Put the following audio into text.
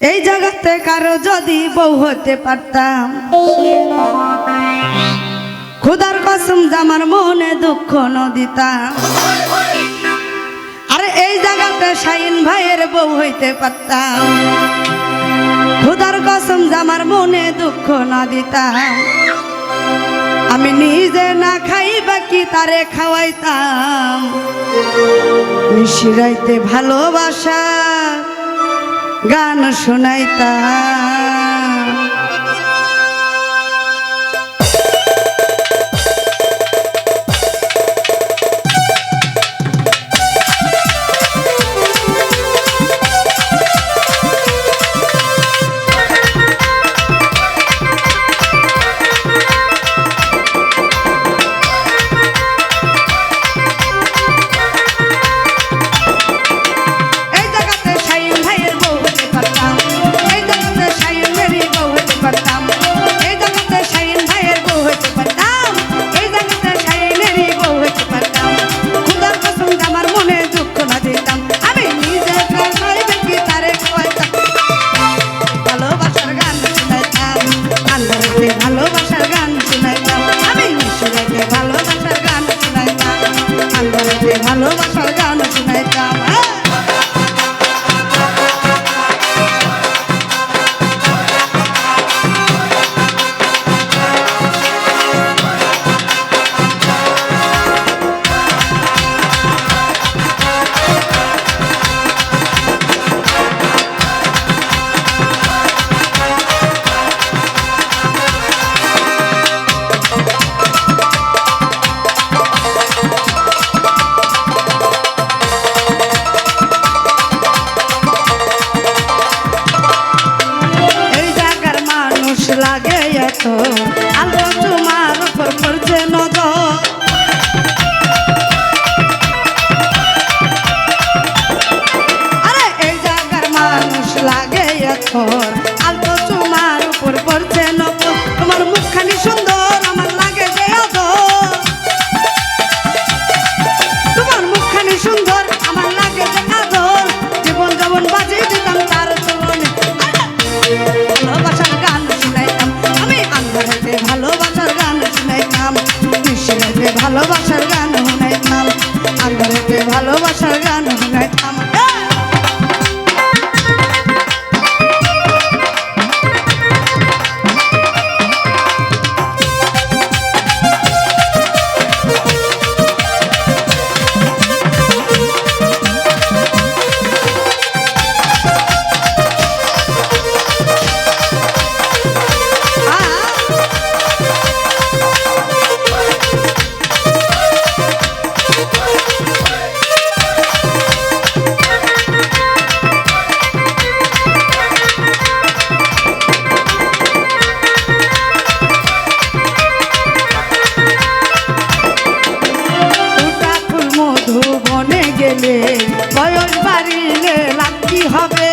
এই জগতে কারও যদি বউ হতে পারতাম। খুদার কসম জামার মনে দুঃখ নদিতাম আর এই জায়গাতে শাইন ভাইয়ের বউ হইতে পারতাম। খুদার কসম জামার মনে দুঃখ না দিতাম। আমি নিজে না খাই বাকি তারে খাওয়াইতাম। মিশিরাইতে ভালোবাসা গান শোনাইতা এত মেয়ে বয়স বাড়িলে লাগি হবে?